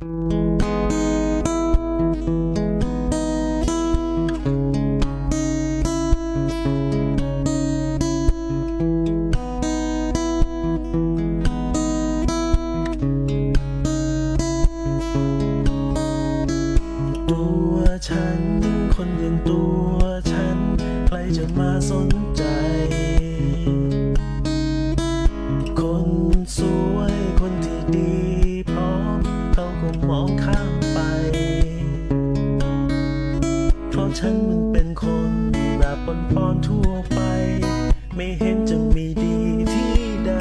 ตัวฉัน คนอย่างตัวฉัน ใครจะมาสนใจ นมันเป็นคนแบบปนปอนๆทั่วไป ไม่เห็นจะมีดีที่ใด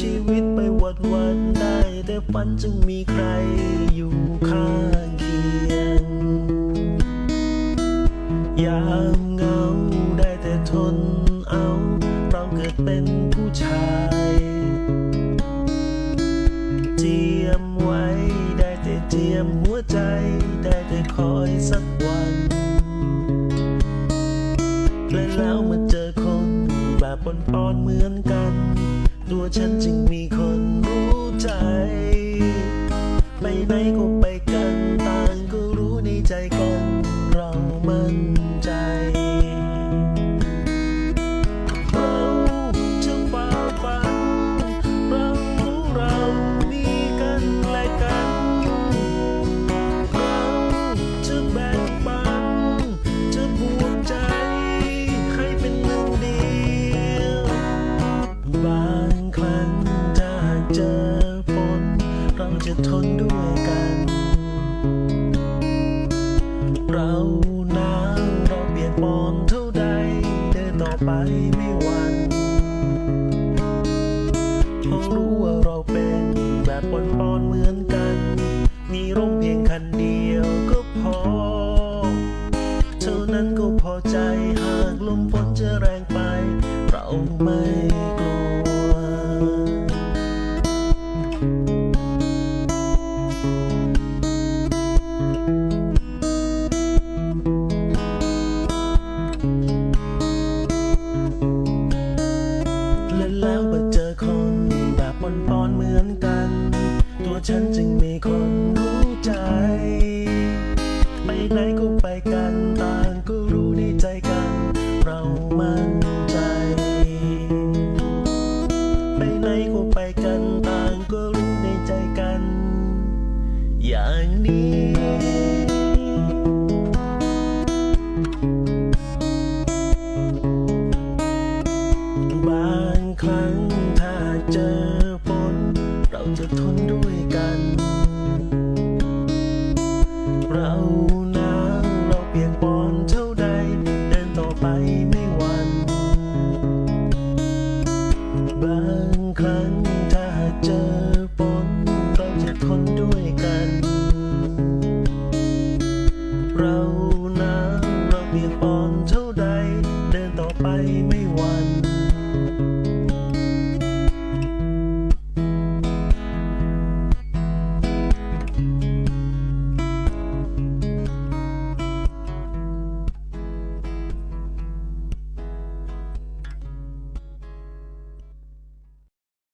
ชีวิตไปวัดวันได้ แต่ฝันจะมีใครอยู่ข้างเคียง ยามเหงาได้แต่ทนเอาเราเกิดเป็นผู้ชายเจียมไว้ได้แต่เจียมหัวใจ ได้แต่คอยสัก ปนปอนเหมือนกัน ตัวฉันจึงมีคนรู้ใจ ไปไหนก็ไปกัน ทนด้วยกัน เราหนาวเราเบียดปอนเท่าใด เดินต่อไปไม่หวั่นเพราะรู้ว่าเราเป็นแบบปนปอนเหมือนกัน มีร่มเพียงคันเดียว เปิดเจอคนแบบปนปอนๆเหมือนกัน ตัวฉันจึงมีคน couldn't